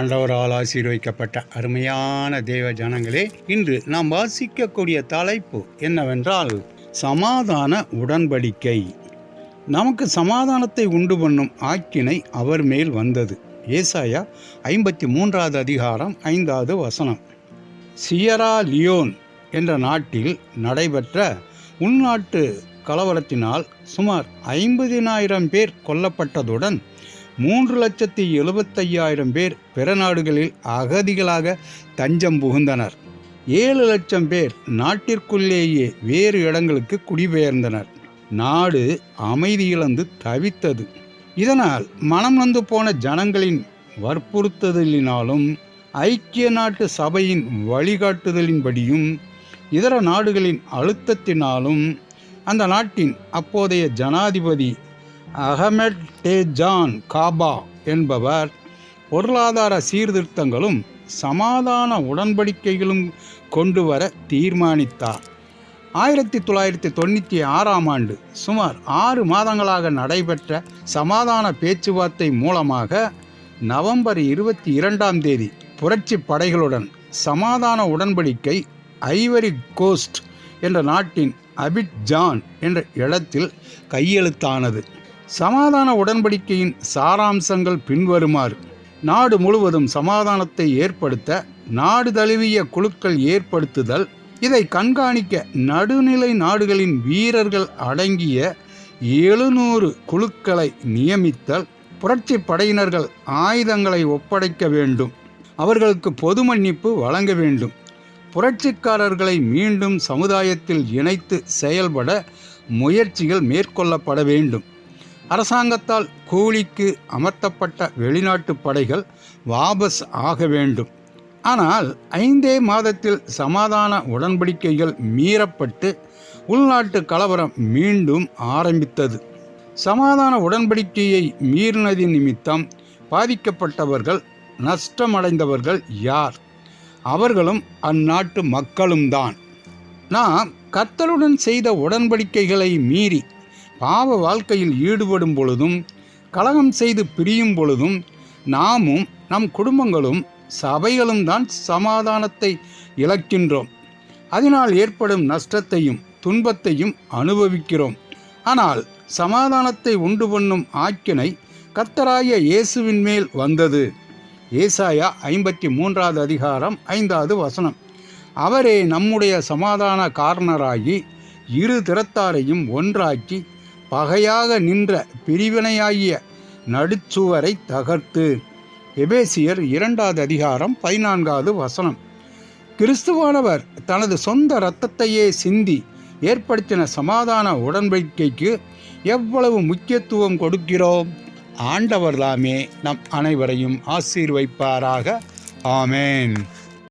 ஆண்டவரால் ஆசீர்வைக்கப்பட்ட அருமையான தேவ ஜனங்களே இன்று நாம் வாசிக்கக்கூடிய தலைப்பு என்னவென்றால் சமாதான உடன்படிக்கை. நமக்கு சமாதானத்தை உண்டு பண்ணும் ஆக்கினை அவர் மேல் வந்தது. ஏசாயா ஐம்பத்தி மூன்றாவது அதிகாரம் ஐந்தாவது வசனம். சியரா லியோன் என்ற நாட்டில் நடைபெற்ற உள்நாட்டு கலவரத்தினால் சுமார் ஐம்பதினாயிரம் பேர் கொல்லப்பட்டதுடன் மூன்று லட்சத்தி எழுபத்தையாயிரம் பேர் பிற நாடுகளில் அகதிகளாக தஞ்சம் புகுந்தனர். ஏழு லட்சம் பேர் நாட்டிற்குள்ளேயே வேறு இடங்களுக்கு குடிபெயர்ந்தனர். நாடு அமைதி இழந்து தவித்தது. இதனால் மனம் நொந்து போன ஜனங்களின் வற்புறுத்துதலினாலும் ஐக்கிய நாட்டு சபையின் வழிகாட்டுதலின்படியும் இதர நாடுகளின் அழுத்தத்தினாலும் அந்த நாட்டின் அப்போதைய ஜனாதிபதி அகமட் ஜான் காபா என்பவர் பொருளாதார சீர்திருத்தங்களும் சமாதான உடன்படிக்கைகளும் கொண்டு வர தீர்மானித்தார். ஆயிரத்தி தொள்ளாயிரத்தி தொண்ணூற்றி ஆறாம் ஆண்டு சுமார் ஆறு மாதங்களாக நடைபெற்ற சமாதான பேச்சுவார்த்தை மூலமாக நவம்பர் இருபத்தி இரண்டாம் தேதி புரட்சி படைகளுடன் சமாதான உடன்படிக்கை ஐவரி கோஸ்ட் என்ற நாட்டின் அபிட் ஜான் என்ற இடத்தில் கையெழுத்தானது. சமாதான உடன்படிக்கையின் சாராம்சங்கள் பின்வருமாறு. நாடு முழுவதும் சமாதானத்தை ஏற்படுத்த நாடு தழுவிய குழுக்கள் ஏற்படுத்துதல் இதை கண்காணிக்க நடுநிலை நாடுகளின் வீரர்கள் அடங்கிய எழுநூறு குழுக்களை நியமித்தல் புரட்சி படையினர்கள் ஆயுதங்களை ஒப்படைக்க வேண்டும் அவர்களுக்கு பொது மன்னிப்பு வழங்க வேண்டும். புரட்சிக்காரர்களை மீண்டும் சமுதாயத்தில் இணைத்து செயல்பட முயற்சிகள் மேற்கொள்ளப்பட வேண்டும். அரசாங்கத்தால் கூலிக்கு அமர்த்தப்பட்ட வெளிநாட்டு படைகள் வாபஸ் ஆக வேண்டும். ஆனால் ஐந்தே மாதத்தில் சமாதான உடன்படிக்கைகள் மீறப்பட்டு உள்நாட்டு கலவரம் மீண்டும் ஆரம்பித்தது. சமாதான உடன்படிக்கையை மீறினது நிமித்தம் பாதிக்கப்பட்டவர்கள் நஷ்டமடைந்தவர்கள் யார்? அவர்களும் அந்நாட்டு மக்களும் தான் நாம் கர்த்தருடன் செய்த உடன்படிக்கைகளை மீறி பாவ வாழ்க்கையில் ஈடுபடும் பொழுதும் கலகம் செய்து பிரியும் பொழுதும் நாமும் நம் குடும்பங்களும் சபைகளும் தான் சமாதானத்தை இழக்கின்றோம். அதனால் ஏற்படும் நஷ்டத்தையும் துன்பத்தையும் அனுபவிக்கிறோம். ஆனால் சமாதானத்தை உண்டு பண்ணும் ஆக்கினை கர்த்தராய இயேசுவின் மேல் வந்தது. ஏசாயா ஐம்பத்தி மூன்றாவது அதிகாரம் ஐந்தாவது வசனம். அவரே நம்முடைய சமாதான காரணராகி இரு திறத்தாரையும் ஒன்றாக்கி பகையாக நின்ற பிரிவினையாகிய நடுச்சுவரை தகர்த்து. எபேசியர் இரண்டாவது அதிகாரம் பதினான்காவது வசனம். கிறிஸ்துவானவர் தனது சொந்த இரத்தத்தையே சிந்தி ஏற்படுத்தின சமாதான உடன்படிக்கைக்கு எவ்வளவு முக்கியத்துவம் கொடுக்கிறோம்? ஆண்டவர் தாமே நம் அனைவரையும் ஆசீர்வைப்பாராக. ஆமேன்.